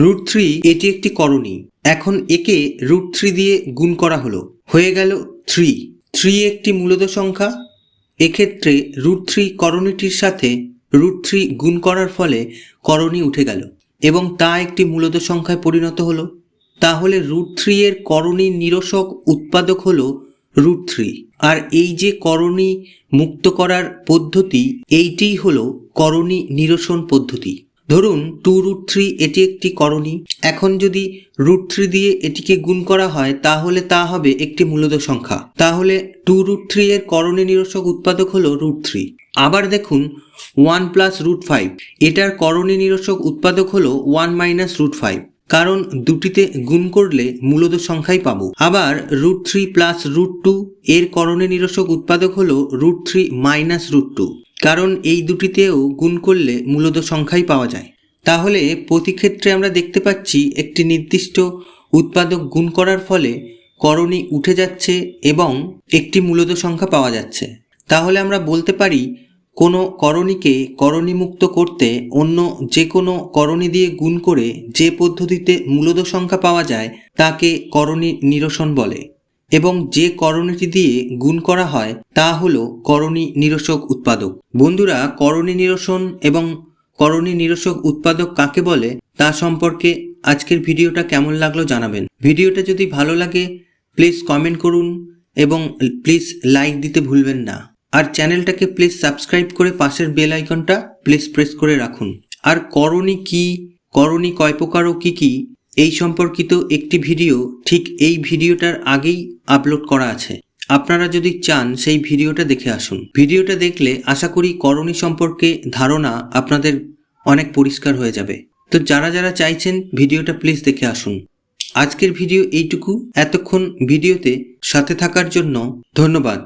Root three এটি একটি করণী। এখন একে রুট থ্রি দিয়ে গুণ করা হলো। হয়ে গেল থ্রি। থ্রি একটি মূলত সংখ্যা। এক্ষেত্রে রুট থ্রি করণীটির সাথে রুট থ্রি গুণ করার ফলে করণী উঠে গেল এবং তা একটি মূলত সংখ্যায় পরিণত হলো। তাহলে রুট থ্রি এর করণী নিরসক উৎপাদক হলো রুট থ্রি। আর এই যে করণী মুক্ত করার পদ্ধতি, এইটিই হলো করণী নিরসন পদ্ধতি। ধরুন টু রুট থ্রি এটি একটি করণী। এখন যদি রুট থ্রি দিয়ে এটিকে গুণ করা হয়, তাহলে তা হবে একটি মূলত সংখ্যা। তাহলে টু রুট থ্রি এর করণী নিরসক উৎপাদক হলো রুট থ্রি আবার দেখুন ওয়ান প্লাস রুট ফাইভ এটার করণী নিরসক উৎপাদক হলো ওয়ান মাইনাস রুট ফাইভ কারণ দুটিতে গুণ করলে মূলত সংখ্যাই পাবো। আবার root three plus root two এর করণে নিরসক উৎপাদক হলো root three minus root two কারণ এই দুটিতেও গুণ করলে মূলত সংখ্যাই পাওয়া যায়। তাহলে প্রতি ক্ষেত্রে আমরা দেখতে পাচ্ছি একটি নির্দিষ্ট উৎপাদক গুণ করার ফলে করণী উঠে যাচ্ছে এবং একটি মূলত সংখ্যা পাওয়া যাচ্ছে। তাহলে আমরা বলতে পারি, কোনো করণীকে করণীমুক্ত করতে অন্য যে কোনো করণী দিয়ে গুণ করে যে পদ্ধতিতে মূলত সংখ্যা পাওয়া যায়, তাকে করণী নিরসন বলে। এবং যে করণীটি দিয়ে গুণ করা হয়, তা হল করণী নিরসক উৎপাদক। বন্ধুরা, করণী নিরসন এবং করণী নিরসক উৎপাদক কাকে বলে, তা সম্পর্কে আজকের ভিডিওটা কেমন লাগল জানাবেন। ভিডিওটা যদি ভালো লাগে, প্লিজ কমেন্ট করুন এবং প্লিজ লাইক দিতে ভুলবেন না। আর চ্যানেলটাকে প্লিজ সাবস্ক্রাইব করে পাশের বেল আইকনটা প্লিজ প্রেস করে রাখুন। আর করণী কি, করণী কয় প্রকার ও কী কী এই সম্পর্কিত একটি ভিডিও ঠিক এই ভিডিওটার আগেই আপলোড করা আছে। আপনারা যদি চান সেই ভিডিওটা দেখে আসুন। ভিডিওটা দেখলে আশা করি করণী সম্পর্কে ধারণা আপনাদের অনেক পরিষ্কার হয়ে যাবে। তো যারা যারা চাইছেন ভিডিওটা প্লিজ দেখে আসুন। আজকের ভিডিও এইটুকু। এতক্ষণ ভিডিওতে সাথে থাকার জন্য ধন্যবাদ।